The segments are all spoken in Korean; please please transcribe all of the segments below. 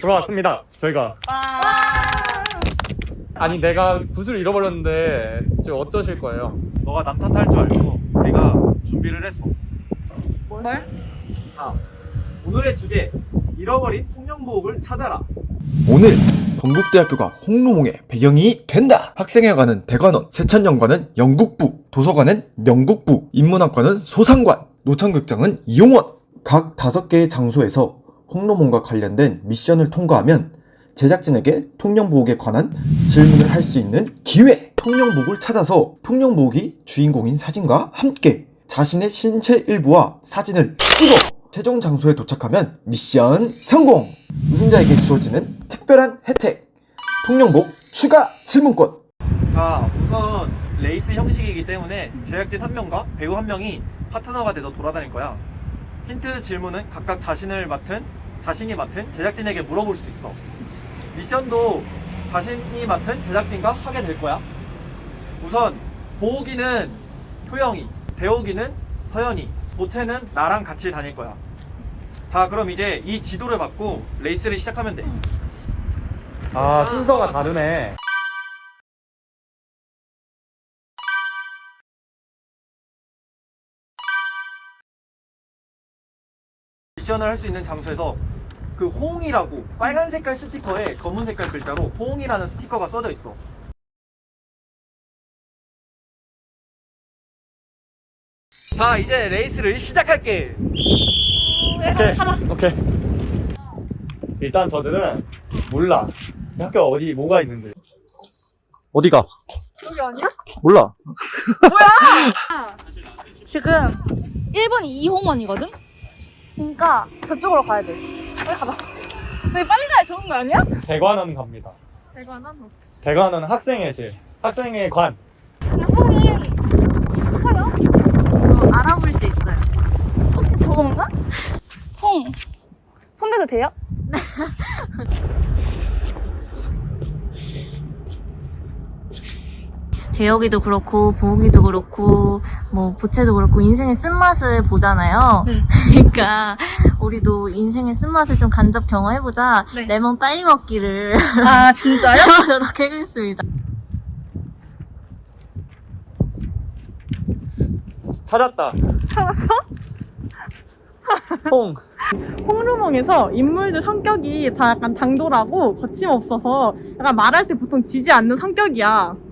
들어왔습니다. 저희가 아니 내가 붓을 잃어버렸는데 지금 어쩌실 거예요? 너가 남 탓할 줄 알고 우리가 준비를 했어. 뭘? 자, 오늘의 주제 잃어버린 통영보옥을 찾아라. 오늘 동국대학교가 홍로몽의 배경이 된다. 학생회관은 대관원, 세찬연관은 영국부, 도서관은 영국부, 인문학관은 소상관, 노천극장은 이용원. 각 다섯 개의 장소에서 홍로몽과 관련된 미션을 통과하면 제작진에게 통영보옥에 관한 질문을 할 수 있는 기회. 통영보옥을 찾아서 통영보옥이 주인공인 사진과 함께 자신의 신체 일부와 사진을 찍어 최종 장소에 도착하면 미션 성공! 우승자에게 주어지는 특별한 혜택 통영복 추가 질문권 자, 우선 레이스 형식이기 때문에 제작진 한 명과 배우 한 명이 파트너가 돼서 돌아다닐 거야. 힌트 질문은 각각 자신을 맡은 자신이 맡은 제작진에게 물어볼 수 있어. 미션도 자신이 맡은 제작진과 하게 될 거야. 우선 보기는 효영이, 배우기는 서연이, 보채는 나랑 같이 다닐 거야. 자, 그럼 이제 이 지도를 받고 레이스를 시작하면 돼. 아 순서가 다르네. 미션을 할 수 있는 장소에서 그 호응이라고 빨간 색깔 스티커에 검은 색깔 글자로 호응이라는 스티커가 써져 있어. 자, 이제 레이스를 시작할게. 오케이 오케이. 일단 저들은 몰라 학교 어디 뭐가 있는지. 어디가? 여기 아니야? 몰라. 지금 1번이 이홍원이거든? 그러니까 저쪽으로 가야 돼. 빨리 가자. 근데 빨리 가야 좋은 거 아니야? 대관원 갑니다. 대관한 대관원 학생회실, 학생회 관. 홍이 커요? 어, 알아볼 수 있어요. 혹시 저건가? 홍. 손대도 돼요? 대여기도 그렇고 보기도 그렇고 뭐 보채도 그렇고 인생의 쓴맛을 보잖아요. 네. 그러니까 우리도 인생의 쓴맛을 좀 간접 경험해보자. 네. 레몬 빨리 먹기를 아, 진짜요? 하도록 하겠습니다. 찾았다. 찾았어? 홍. 홍루몽에서 인물들 성격이 다 약간 당돌하고 거침없어서 약간 말할 때 보통 지지 않는 성격이야.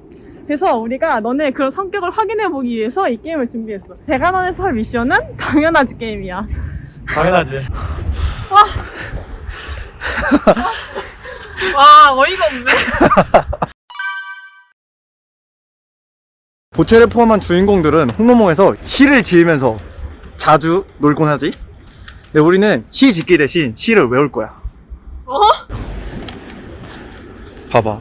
그래서 우리가 너네 그런 성격을 확인해 보기 위해서 이 게임을 준비했어. 대관원에서 할 미션은 당연하지 게임이야. 당연하지. 와 어이가 없네. 보채를 포함한 주인공들은 홍로몽에서 시를 지으면서 자주 놀곤 하지 근데 우리는 시 짓기 대신 시를 외울 거야 어? 봐봐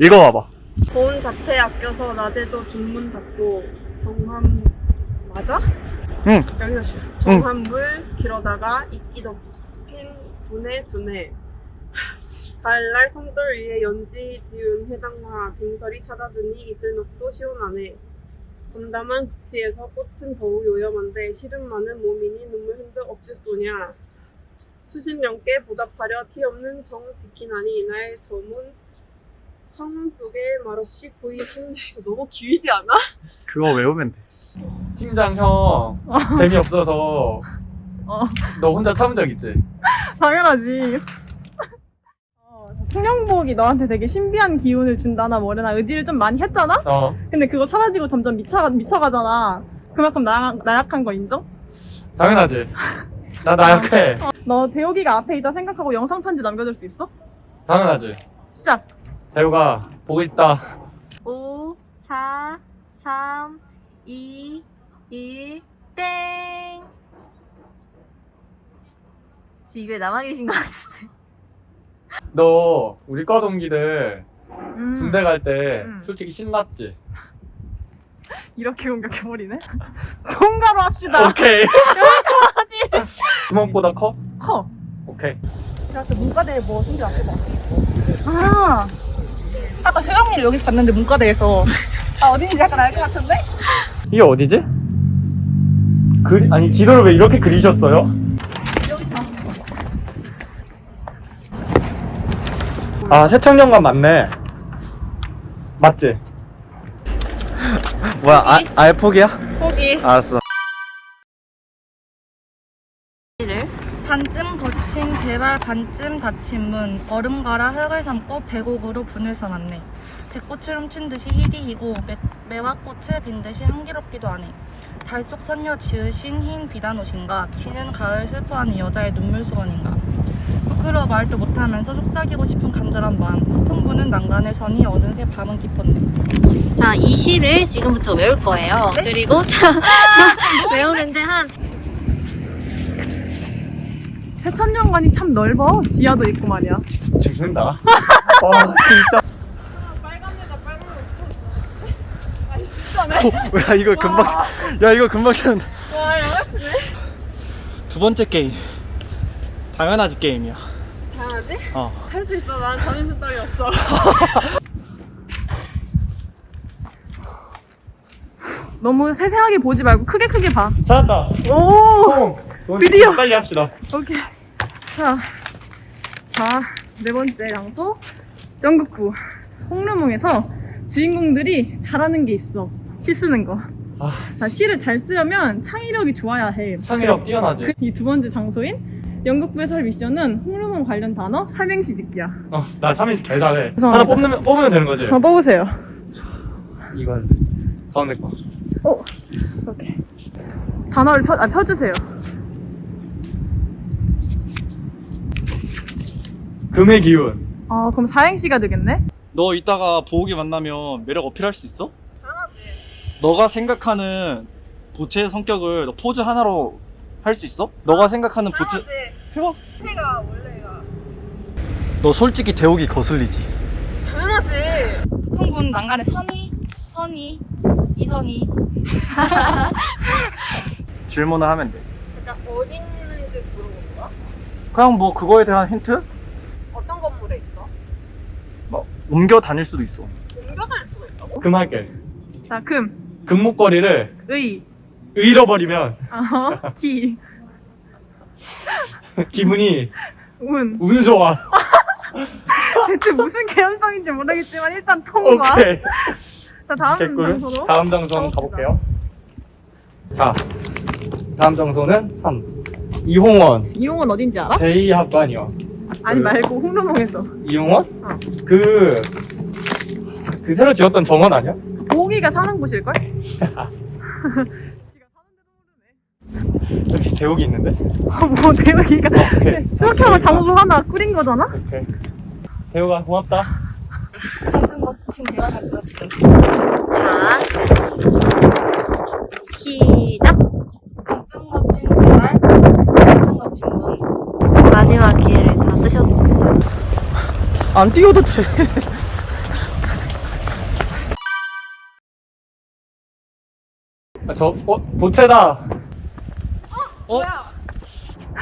읽어봐봐 돈 자퇴 아껴서 낮에도 중문 닫고 정한 맞아? 응. 여기서 쉬어. 정한물 길어다가 이끼 덮인 분해 두네 가을날 성돌 위에 연지 지은 해당화 빙설이 찾아드니 이슬막도 시원하네 담담한 극치에서 꽃은 더욱 요염한데 시름 많은 몸이니 눈물 흔적 없을 소냐 수십 년께 보답하려 티 없는 정 지키나니 나의 점은 황혼 속에 말없이 보이 상대 이거 너무 길지 않아? 그거 외우면 돼 팀장 형 재미없어서 어. 너 혼자 참은 적 있지? 당연하지. 어, 통영복이 너한테 되게 신비한 기운을 준다나 뭐래나 의지를 좀 많이 했잖아? 어 근데 그거 사라지고 점점 미쳐, 미쳐가잖아. 그만큼 나, 나약한 거 인정? 당연하지. 나 나약해. 너 대호기가 앞에 있다 생각하고 영상 편지 남겨줄 수 있어? 당연하지. 시작! 대우가 보고 있다. 5, 4, 3, 2, 1, 땡! 집에 남아 계신 것 같은데. 너 우리 과 동기들 음, 군대 갈 때 음. 솔직히 신났지? 이렇게 공격해버리네? 통과로 합시다. 오케이. 주먹보다 커? 커. 오케이. 그래서 문과대에 뭐 생겨났어 봐. 아, 아까 효영이를 여기서 봤는데 문과대에서. 아, 어딘지 약간 알 것 같은데? 이게 어디지? 그리, 아니 지도를 왜 이렇게 그리셨어요? 아 세천년관 맞네 맞지? 뭐야 아, 아예 포기야? 포기. 알았어 개발 반쯤 닫힌 문 얼음 갈아 흙을 삼고 배곡으로 분을 써놨네. 배꽃을 훔친 듯이 희디이고 매, 매화꽃을 빈 듯이 향기롭기도 하네. 달속 선녀 지으신 흰 비단 옷인가? 지는 가을 슬퍼하는 여자의 눈물 수건인가? 부끄러워 말도 못하면서 속삭이고 싶은 간절한 마음. 분은 난간에 서니 어느새 밤은 깊었네. 자, 이 시를 지금부터 외울 거예요. 그리고 자, 외우는데 한 세천년관이 참 넓어. 지하도 있고 말이야. 죽는다 와 진짜 빨간데다 빨간 거 아니 진짜네. 어, 야 이거 금방 야 이거 금방 찾는다 와 양아치네. 두 번째 게임 당연하지 게임이야 당연하지? 어 할 수 있어. 난 자존심 따위 없어. 너무 세세하게 보지 말고 크게 크게 봐. 찾았다 오. 통 드디어! 빨리 합시다 오케이. 자, 자, 네 번째 장소. 연극부. 홍루몽에서 주인공들이 잘하는 게 있어. 시 쓰는 거. 아. 자, 시를 잘 쓰려면 창의력이 좋아야 해. 창의력 뛰어나지 이 두 번째 장소인 연극부 해설 미션은 홍루몽 관련 단어 삼행시 짓기야. 어 나 3인씩 개 잘해 죄송합니다. 하나 뽑는, 뽑으면 되는 거지 한번 뽑으세요. 이건 가운데 거 오, 오케이. 단어를 펴, 아, 펴주세요. 금의 기운 아, 그럼 사행시가 되겠네? 너 이따가 보욱이 만나면 매력 어필할 수 있어? 당연하지 너가 생각하는 보채의 성격을 너 포즈 하나로 할 수 있어? 너가 생각하는 보채 해봐 제가 원래가. 너 솔직히 대욱이 거슬리지 당연하지. 풍분 난간에 선이 선이 이선이 질문을 하면 돼 그러니까 어디 있는지 물어보는 거야? 그냥 뭐 그거에 대한 힌트? 옮겨 다닐 수도 있어. 옮겨 다닐 수가 있다고? 금할게. 자, 금, 금목걸이를 의, 잃어버리면. 어, 기, 기분이 운. 운 좋아. 대체 무슨 개연성인지 모르겠지만 일단 통과. 오케이. 자, 다음 됐고요. 장소로. 다음 장소 한번 가볼게요. 자 다음 장소는 3 이홍원. 이용은 어딘지 알아? 제2학관이요 아니 말고 홍루몽에서. 이용원? 어. 그... 그 새로 지었던 정원 아니야? 보기가 사는 곳일걸? 지가 사는 여기 대욱이 있는데 데도 뭐 대박이가 오케이 수학형은 장소 하나 꾸린 거잖아? 오케이 대욱아 고맙다 대화 가지고 지금 자. 반쯤 거친 개발 반쯤 거친 문 마지막 기회를 다 쓰셨습니다. 안 뛰어도 돼 아, 저, 어, 보채다. 어?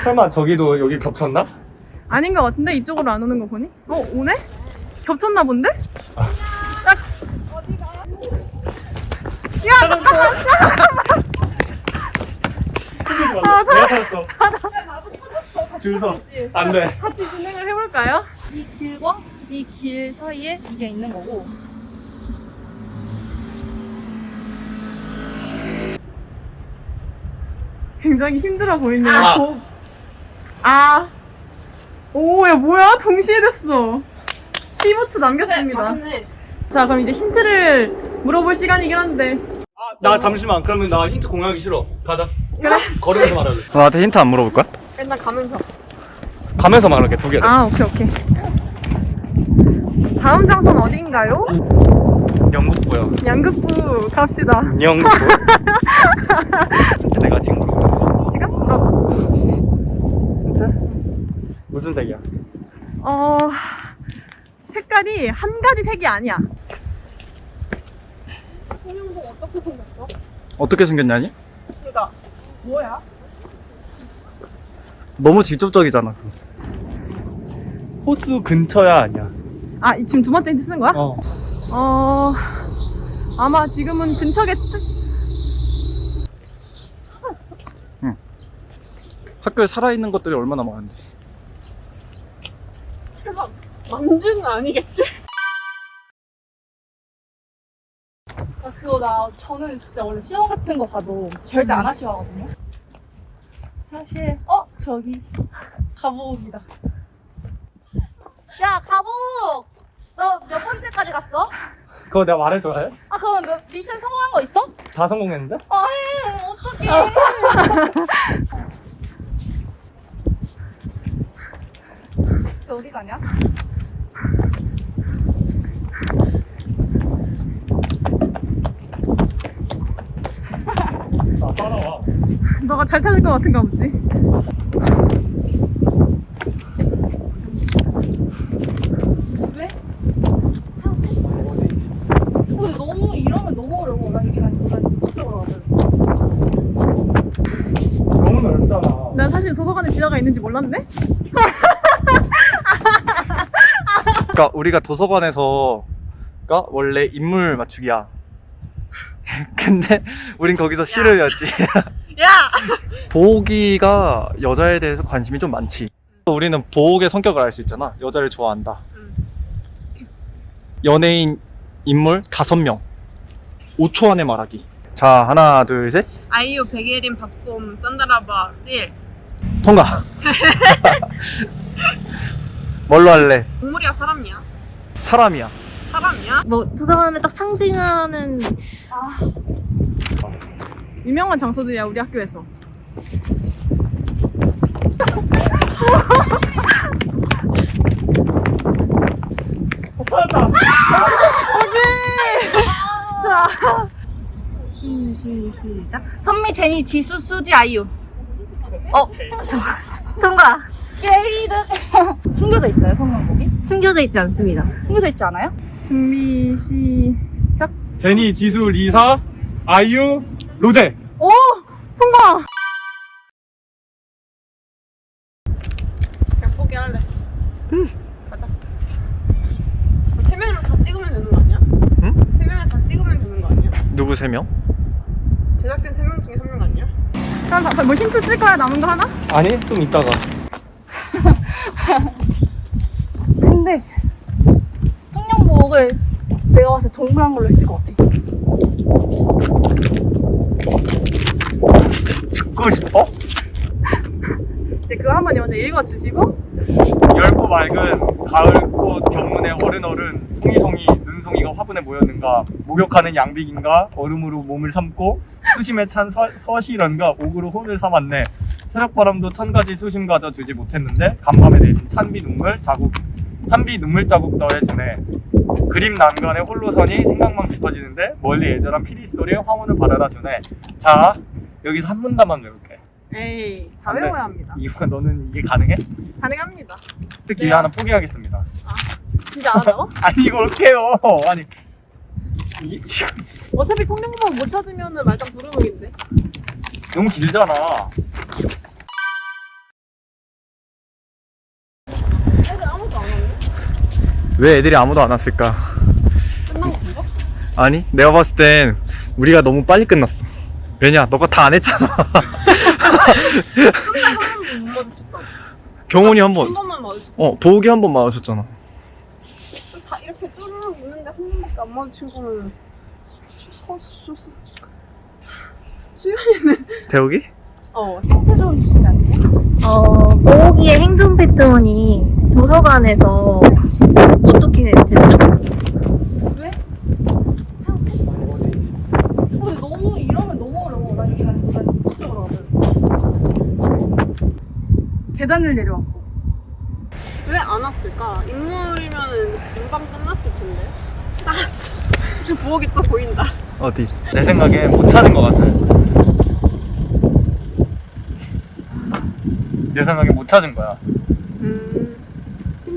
설마 저기도 여기 겹쳤나? 아닌 것 같은데 이쪽으로 안 오는 거 보니? 어 오네? 겹쳤나 본데? 딱 어디가? 야 잠깐만 아, 내가 찾았어. 줄 서. 안 돼. 같이 진행을 해볼까요? 이 길과 이 길 사이에 이게 있는 거고 굉장히 힘들어 보이네요. 아. 고- 아. 오, 야, 뭐야? 동시에 됐어. 15초 남겼습니다. 자, 그럼 이제 힌트를 물어볼 시간이긴 한데. 나 잠시만. 그러면 나 힌트 공유하기 싫어. 가자. 그래. 걸으면서 말하래. 나한테 힌트 안 물어볼 거야? 맨날 가면서. 가면서 말할게. 두 개를. 아, 오케이, 오케이. 다음 장소는 어디인가요? 영국고요. 양극부 갑시다. 영국고. 내가 지금 지금? 물어봐. 힌트? 무슨 색이야? 어, 색깔이 한 가지 색이 아니야. 홍영동 어떻게 생겼어? 어떻게 생겼냐니? 그니까, 뭐야? 너무 직접적이잖아. 호수 근처야 아니야? 아, 이- 지금 두 번째 힌트 쓰는 거야? 어. 어, 아마 지금은 근처겠, 학교에 살아있는 것들이 얼마나 많은데. 설마 만주는 아니겠지? 아, 그거 나 저는 진짜 원래 시험 같은 거 봐도 절대 안 아쉬워하거든요. 사실 어 저기 가복이다. 야 가복, 너 몇 번째까지 갔어? 그거 내가 말해줘야 해? 아 그럼 몇, 미션 성공한 거 있어? 다 성공했는데? 아니 어떡해. 저 어디 가냐? 나 따라와. 너가 잘 찾을 것 같은가 보지. 왜? 근데 너무 이러면 너무 어려워. 난 이게 난 난 이쪽으로 가거든. 너무 넓잖아. 난 사실 도서관에 지나가 있는지 몰랐네? 그러니까 우리가 도서관에서가 원래 인물 맞추기야. 근데 우린 거기서 시르였지. 야! 보기가 여자에 대해서 관심이 좀 많지. 우리는 보옥의 성격을 알 수 있잖아. 여자를 좋아한다. 연예인 인물 다섯 명. 5초 안에 말하기. 자, 하나, 둘, 셋. 아이유, 백예린, 박봄, 산다라바, 씰. 통과. 뭘로 할래? 동물이야, 사람이야? 사람이야. 사람이야? 뭐 도서관에 딱 상징하는 유명한 장소들이야, 우리 학교에서. 시 시 시작. 선미, 제니, 지수, 수지, 아이유. 어, 저 통과. 게이드. 숨겨져 있어요, 성명곡이? 숨겨져 있지 않습니다. 숨겨져 있지 않아요? 준비, 시작. 제니, 지수, 리사, 아이유, 로제. 오! 통과! 그냥 포기할래. 응. 가자. 세 명이면 다 찍으면 되는 거 아니야? 응? 세 명이면 다 찍으면 되는 거 아니야? 누구 세 명? 제작진 세 명 중에 한 명 아니야? 그럼 다- 뭐 힌트 쓸 거야? 남은 거 하나? 아니, 좀 이따가. 근데 성명곡을 내가 때 동물한 걸로 했을 것 같아. 듣고 싶어? 이제 그거 한번 먼저 읽어주시고 얇고 맑은 가을꽃 견문에 어른어른 송이송이 눈송이가 화분에 모였는가 목욕하는 양빅인가 얼음으로 몸을 삼고 수심에 찬 서, 서시런가 옥으로 혼을 삼았네 새벽바람도 천가지 수심 가져 주지 못했는데 간밤에 내린 찬비 눈물 자국 찬비 눈물 자국 더해주네 그림 난간에 홀로서니 생각만 깊어지는데 멀리 애절한 피리 소리에 황혼을 바라다 주네 자 여기서 한 문단만 외울게. 에이 다. 외워야 합니다. 이거 너는 이게 가능해? 가능합니다. 특히 하나 포기하겠습니다. 진짜 안 한다고? 아니 이걸 어떻게 해요? 아니 이, 어차피 통영만 못 찾으면 말짱 부르는인데. 너무 길잖아 애들 아무도 안 왔네 왜 애들이 아무도 안 왔을까? 끝난 건가? 아니, 내가 봤을 땐 우리가 너무 빨리 끝났어. 왜냐, 너가 다 안 했잖아. 한못 마주쳤잖아 경훈이 한 한 번, 번만 마주쳤 어, 보기 한번 맞으셨잖아. 다 이렇게 쭈르륵 있는데 한 번밖에 안 마주친 거는 서서 수면이는 대욱이? 어좀 주시면 안 돼요? 어 보기의 행동 패턴이 도서관에서 어떻게 됐죠? 왜? 참. 근데 너무 이러면 너무 어려워. 난 이게 난, 난 이쪽으로 가거든. 계단을 내려왔고. 왜 안 왔을까? 인물이면은 금방 끝났을 텐데. 딱 부엌이 또 보인다. 어디? 내 생각에 못 찾은 것 같아 내 생각에 못 찾은 거야 음.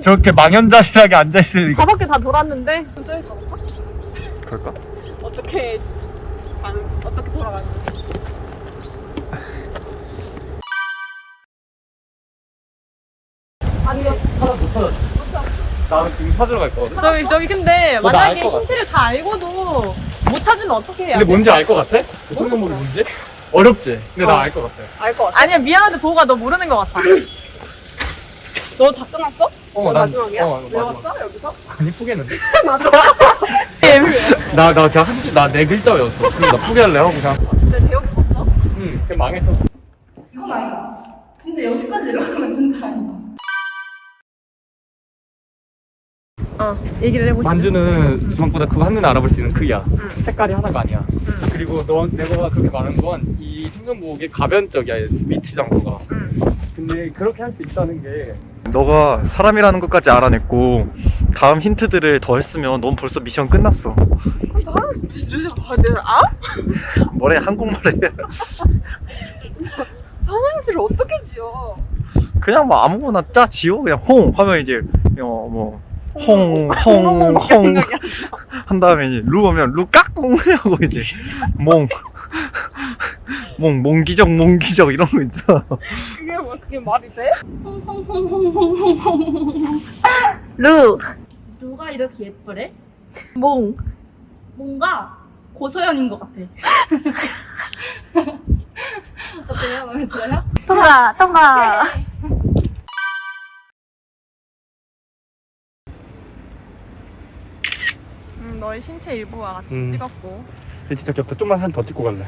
저렇게 망연자실하게 앉아있으니까 다섯 개다 돌았는데. 저기 가볼까? 그럴까? 어떻게 가는? 어떻게 돌아가는? 아니요. 하나 못 찾았지 나 지금 찾으러 갈 거거든 저기 저기 근데 어, 나알 만약에 것 같아. 힌트를 다 알고도 못 찾으면 어떻게 해야 근데 돼? 뭔지 알 것 같아? 대통령 머리 뭔지? 어렵지? 근데 나 알 것 같아. 알것 같아. 아니야 미안한데 보호가 너 모르는 것 같아. 너 다 끝났어? 어, 너 난- 마지막이야? 어, 마지막. 외웠어 여기서? 안 이쁘겠는데? 맞아. 나, 나 그냥 한, 나네 글자 외웠어. 그래서 나 포기할래 하고 그냥. 근데 대역이 봤어? 응, 그냥 망했어. 이건 아니다. 진짜 여기까지 내려가면 진짜 아니다. 어 얘기를 해보자. 만주는 주먹보다 그거 한눈에 알아볼 수 있는 크기야. 색깔이 하나가 아니야. 그리고 너, 내가 그렇게 말한 건 이 행정복이 가변적이야, 위치 장소가. 근데 그렇게 할 수 있다는 게 너가 사람이라는 것까지 알아냈고 다음 힌트들을 더 했으면 넌 벌써 미션 끝났어. 주제 봐. 내가 아? 뭐래 한국말에 삼행시를 어떻게 지어? 그냥 뭐 아무거나 짜 지워 그냥 홍 하면 이제 어 뭐홍홍홍 한 다음에 이제 루 하면 루 까꿍 하고 이제 몽 몽, 몽기적, 몽기적 이런 거 있잖아. 그게 뭐 그게 말이 돼? 루, 누가 이렇게 예쁘래? 몽. 뭔가 고소연인 것 같아. 어때요? 마음에 들어요? 통과, 통과. 음, 너의 신체 일부와 같이 음. 찍었고. 근데 진짜. 좀만 사진 더 찍고 갈래.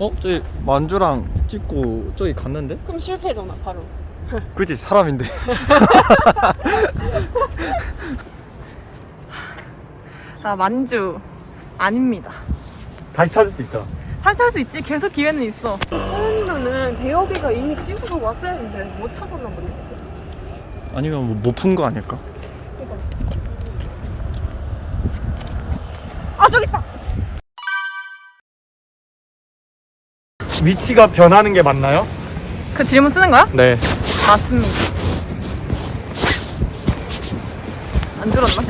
어? 저기 만주랑 찍고 저기 갔는데? 그럼 실패잖아 바로. 그지 사람인데. 아 만주 아닙니다. 다시 찾을 수 있죠. 다시 할수 있지. 계속 기회는 있어. 서연이면은 대역이가 이미 찍고 왔어야 했는데 못 찾았나 보네. 아니면 뭐 못 푼 거 아닐까? 아 저기 있다. 위치가 변하는 게 맞나요? 그 질문 쓰는 거야? 네. 맞습니다. 안 들었나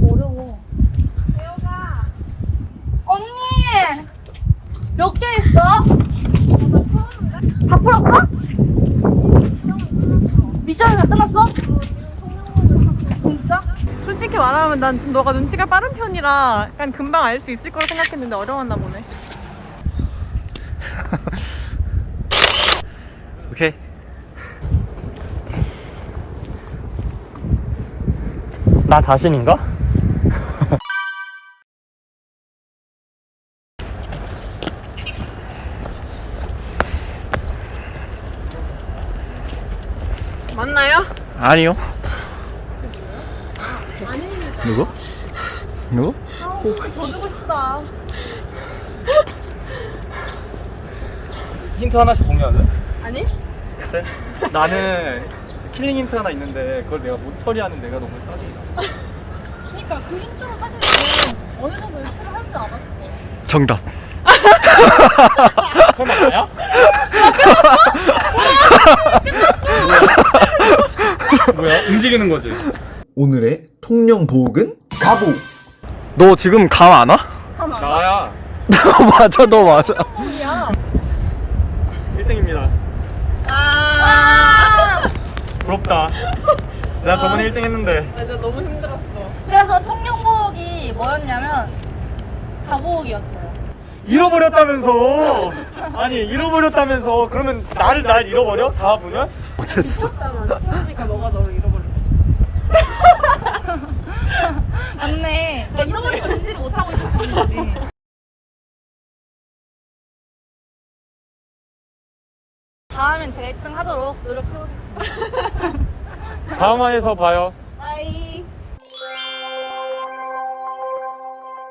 어려워. 대역아. 언니! 몇 개 있어? 다 풀었어? 미션이 다 끝났어? 솔직히 말하면 난 좀 너가 눈치가 빠른 편이라 약간 금방 알 수 있을 거라 생각했는데 어려웠나 보네. 오케이. 나 자신인가? 맞나요? 아니요. 누구? 누구? 힌트 하나씩 공유할래? 아니? 그래? 나는 킬링 힌트 하나 있는데 그걸 내가 못 처리하는 내가 너무 짜증나. 그러니까 그 힌트는 사실 나는 어느 정도 유추를 할줄 알았어. 정답. 설마 나야? 뭐야? 움직이는 거지. 오늘의 통영 보옥은 가보. 너 지금 감 안 와? 나야. 너 맞아, 너 맞아. 1등입니다. 부럽다. 내가 저번에 1등 했는데. 맞아 너무 힘들었어. 그래서 통영보옥이 뭐였냐면 가보옥이었어요. 잃어버렸다면서. 아니 잃어버렸다면서. 그러면 나를 날 잃어버려? 다 보면? 못했어. 미쳤다만 미쳤으니까 너가 너를 잃어버린 거지. 맞네. 나 잃어버리고 인지를 못하고 있을 수 있는 거지. 다음엔 제가 1등 하도록 노력해보겠습니다. 다음 화에서 봐요.